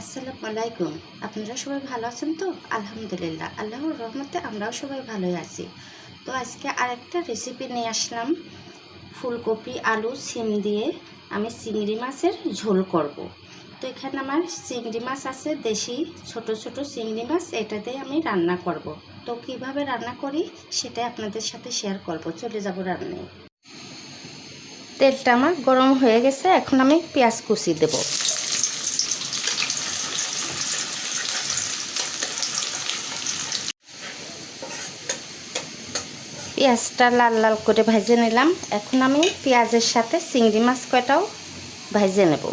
আসসালামু আলাইকুম। আপনারা সবাই ভালো আছেন তো? আলহামদুলিল্লাহ, আল্লাহর রহমতে আমরাও সবাই ভালোই আছি। তো আজকে আরেকটা রেসিপি নিয়ে আসলাম। ফুলকপি, আলু, সিম দিয়ে আমি চিংড়ি মাছের ঝোল করব। তো এখানে আমার চিংড়ি মাছ আছে, দেশি ছোট ছোট চিংড়ি মাছ, এটা দিয়ে আমি রান্না করব। তো কীভাবে রান্না করি সেটা আপনাদের সাথে শেয়ার করব। চলে যাব রান্নায়। তেলটা আমার গরম হয়ে গেছে, এখন আমি পেঁয়াজ কুচি দেবো। পেঁয়াজটা লাল লাল করে ভেজে নিলাম। এখন আমি পেঁয়াজের সাথে চিংড়ি মাছ কয়টাও ভেজে নেব।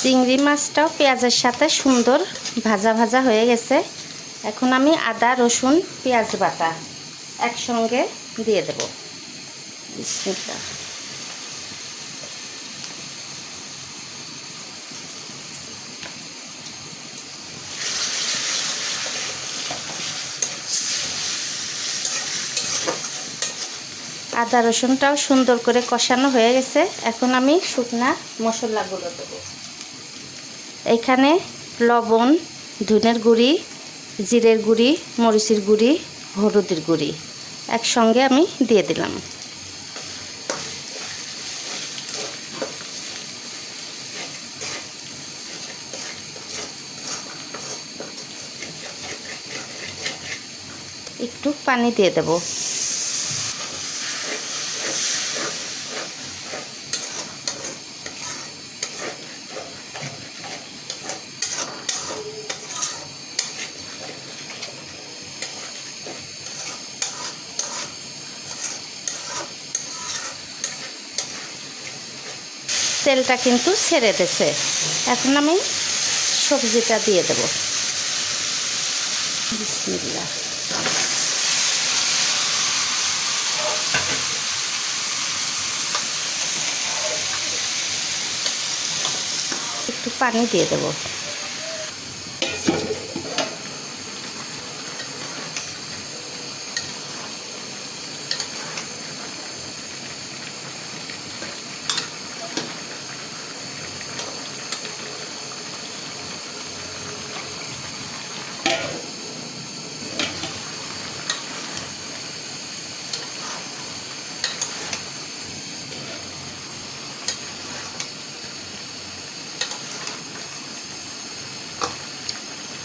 চিংড়ি মাছটাও পেঁয়াজের সাথে সুন্দর ভাজা ভাজা হয়ে গেছে। এখন আমি আদা, রসুন, পেঁয়াজ বাটা একসঙ্গে দিয়ে দেব। আদা রসুনটাও সুন্দর করে কষানো হয়ে গেছে। এখন আমি শুকনা মশলাগুলো দেবো। এখানে লবণ, ধুনের গুঁড়ি, জিরের গুঁড়ি, মরিচের গুঁড়ি, হলুদের গুঁড়ি একসঙ্গে আমি দিয়ে দিলাম। একটু পানি দিয়ে দেবো। তেলটা কিন্তু ছেড়ে দিছে এখন আমি সবজিটা দিয়ে দেব। বিসমিল্লা একটু পানি দিয়ে দেব।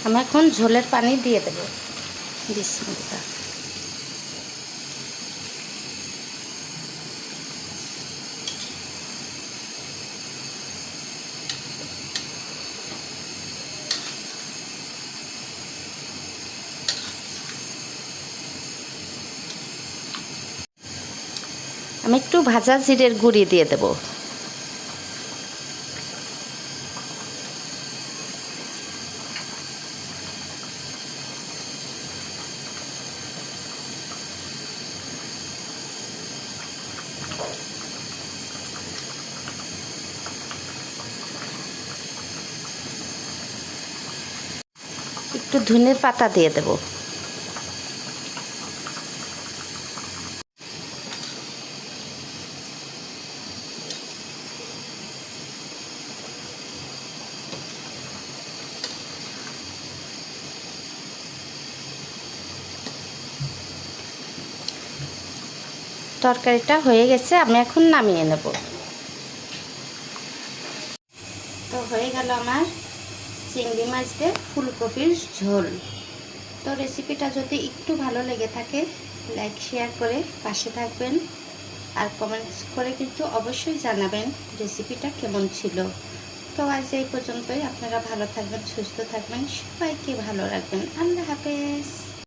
আমি এখন ঝোলের পানি দিয়ে দেব। বিসমিল্লাহ আমি একটু ভাজা জিরের গুঁড়ি দিয়ে দেবো। একটু ধনের পাতা দিয়ে দেব। তরকারিটা হয়ে গেছে, আমি এখন নামিয়ে নেব। তো হয়ে গেল আমার চিংড়ি মাছ দিয়ে ফুলকপির ঝোল। তো রেসিপিটা যদি একটু ভালো লেগে থাকে লাইক শেয়ার করে পাশে থাকবেন। আর কমেন্টস করে কিন্তু অবশ্যই জানাবেন রেসিপিটা কেমন ছিল। তো আজ এই পর্যন্তই। আপনারা ভালো থাকবেন, সুস্থ থাকবেন। সবাইকে ভালো রাখবেন। আল্লাহ হাফেজ।